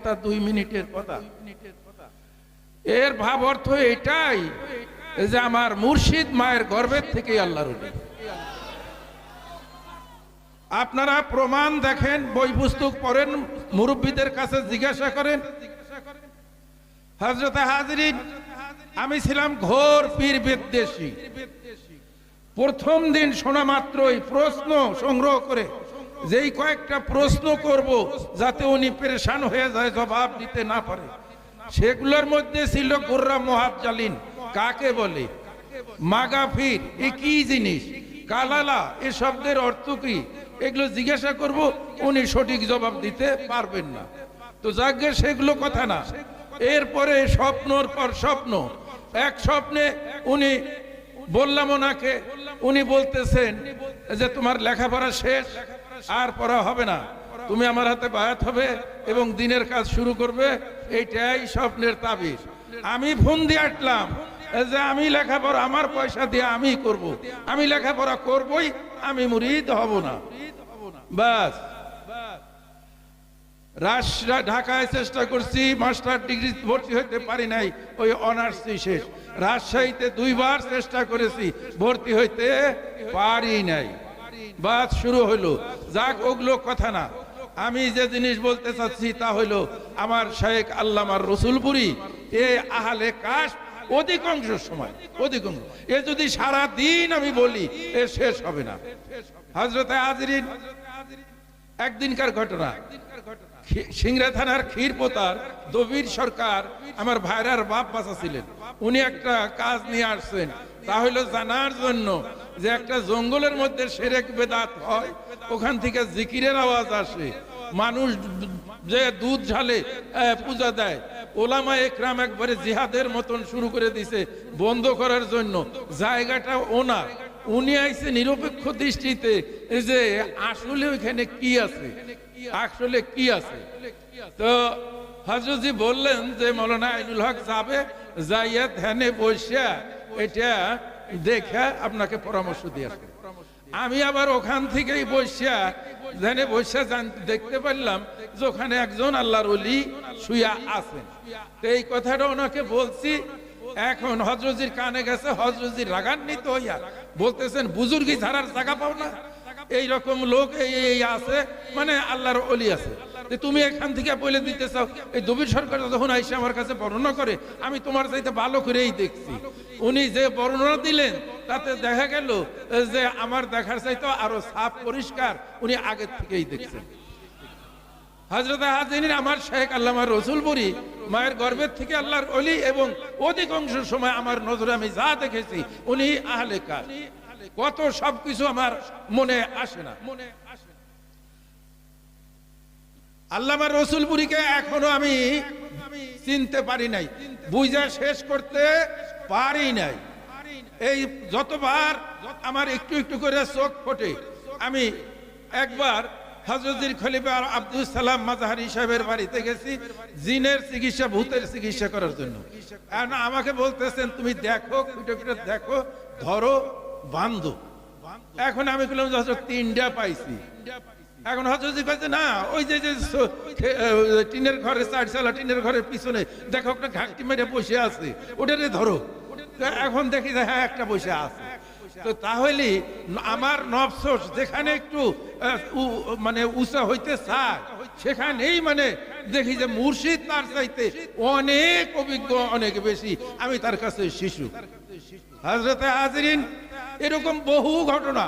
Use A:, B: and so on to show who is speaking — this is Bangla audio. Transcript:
A: কথা, দুই মিনিটের কথা। এর ভাব অর্থ এটাই যে আমার মুর্শিদ মায়ের গর্ভের থেকে। আপনারা প্রমাণ দেখেন, বই পুস্তক পড়েন, মুরব্বীদের কাছে জিজ্ঞাসা করেন। হজরত হাজরিন, আমি ছিলাম ঘোর পীর বিদ্বেষী। প্রথম দিন শোনা মাত্রই প্রশ্ন সংগ্রহ করে যেই কয়েকটা প্রশ্ন করব যাতে উনি পেরেশান হয়ে যায়, জবাব দিতে না পারে। সেগুলোর মধ্যে ছিল গোর্রা মহাজালিন কাকে বলে? মাগাফির এ কি জিনিস? কালালা, এ শব্দের অর্থ কি? এগুলো জিজ্ঞাসা করব, উনি সঠিক জবাব দিতে পারবেন না। তো যাকে সেগুলো কথা না, এরপরে স্বপ্নর পর স্বপ্ন। এক স্বপ্নে উনি বললাম ওনাকে, উনি বলতেছেন যে তোমার লেখাপড়া শেষ? আর পড়া হবে না। তুমি আমার হাতে বায়াত হবে এবং দিনের কাজ শুরু করবে। এইটাই স্বপ্নের তাবিজ। আমি ফোন দিয়ে আটলাম যে আমি লেখাপড়া, আমার পয়সা দিয়ে আমি করব। আমি লেখাপড়া করবই, আমি মুরিদ হব না। বাস। ঢাকায় চেষ্টা করছি, মাস্টার ডিগ্রি ভর্তি হতে পারি নাই, ওই অনার্স শেষ। রাজশাহীতে দুইবার চেষ্টা করেছি, ভর্তি হইতে পারি নাই। বাদ শুরু হইল। যাক, ওগুলো কথা না। আমি যে জিনিস বলতে চাচ্ছি তা হইল, আমার শেখ আল্লামার রসুলপুরি, এ আহালে কাশ অধিকাংশ সময়, অধিকাংশ। এ যদি সারা দিন আমি বলি, এ শেষ হবে না। হজরতে হাজরিন একদিনকার ঘটনা। সিংড়া থানার ক্ষীরপোতার দবির সরকার আমার ভাইরার বাপ বাসা ছিলেন উনি একটা কাজ নিয়ে আসছেন। তা হলো জানার জন্য যে একটা জঙ্গলের মধ্যে সেরেক বেদাত হয়, ওখান থেকে জিকিরের আওয়াজ আসে। মানুষ যে দুধ ঝালে পূজা দেয়। ওলামা একরাম একবারে জিহাদের মতন শুরু করে দিছে বন্ধ করার জন্য। জায়গাটা ওনার। উনি আইছে নিরপেক্ষ দৃষ্টিতে যে আসলে ওইখানে কি আছে? আসলে কি আছে? তো হজরতজি বললেন যে, মৌলানা আইনুল হক যাবে যাইয়া ধ্যানে বসিয়া এটা দেখে আপনাকে পরামর্শ দিয়ে আমি আবার ওখান থেকেই বসিয়া ধ্যানে বসিয়া দেখতে পারলাম যে ওখানে একজন আল্লাহর অলি শুয়া আছেন। এই কথাটা ওনাকে বলছি এখন হজরজির কানে গেছে হজরজির রাগান্বিত হইয়া বলতেছেন, বুজুর্গি ছাড়ার জায়গা পাও না। এই রকম লোক এই আছে মানে আল্লাহর অলি আছে। তুমি এখান থেকে বলে দিতে চাও, এই দবির সরকার যখন আইসে আমার কাছে বর্ণনা করে, আমি তোমার চাইতে ভালো করেই দেখছি। উনি যে বর্ণনা দিলেন, তাতে দেখা গেল যে আমার দেখার চাইতে আরও সাফ পরিষ্কার উনি আগের থেকেই দেখছেন। হজরত হাজির আমার শেখ আল্লামা রসুলপুরি মায়ের গর্বের থেকে আল্লাহর অলি এবং অধিকাংশ সময় আমার নজরে আমি যা দেখেছি, উনি আহলে কাজ কত সবকিছু আমার মনে আসে না। মনে আসে। আল্লামা রসুলপুরীকে এখনও আমি চিনতে পারি নাই। বুঝা শেষ করতে পারি নাই। এই যতবার আমার একটু একটু করে চোখ ফোটে, আমি একবার হজরতির খলিফা আব্দুল সালাম মাজাহারি সাহেবের বাড়িতে গেছি, জিনের চিকিৎসা, ভূতের চিকিৎসা করার জন্য। এখন আমাকে বলতেছেন, তুমি দেখো কুটে কুটে দেখো, ধরো বান্ধো এখন আমি বললাম হজরত তিনটা পাইছি। এখন হজরত কাছে না, ওই যে যে টিনের ঘরে চারচালা, টিনের ঘরের পিছনে, দেখো একটা ঘাটটি মেরে বসে আছে, ওটারে ধরো। এখন দেখি যে হ্যাঁ একটা বসে আছে। তো তাহলে আমার নফসোস যেখানে একটু মানে উঁচা হইতে চায়, সেখানেই মানে দেখি যে মুর্শিদ তার চাইতে অনেক অভিজ্ঞ, অনেক বেশি। আমি তার কাছে শিশু। হাজরতে হাজরিন, এরকম বহু ঘটনা।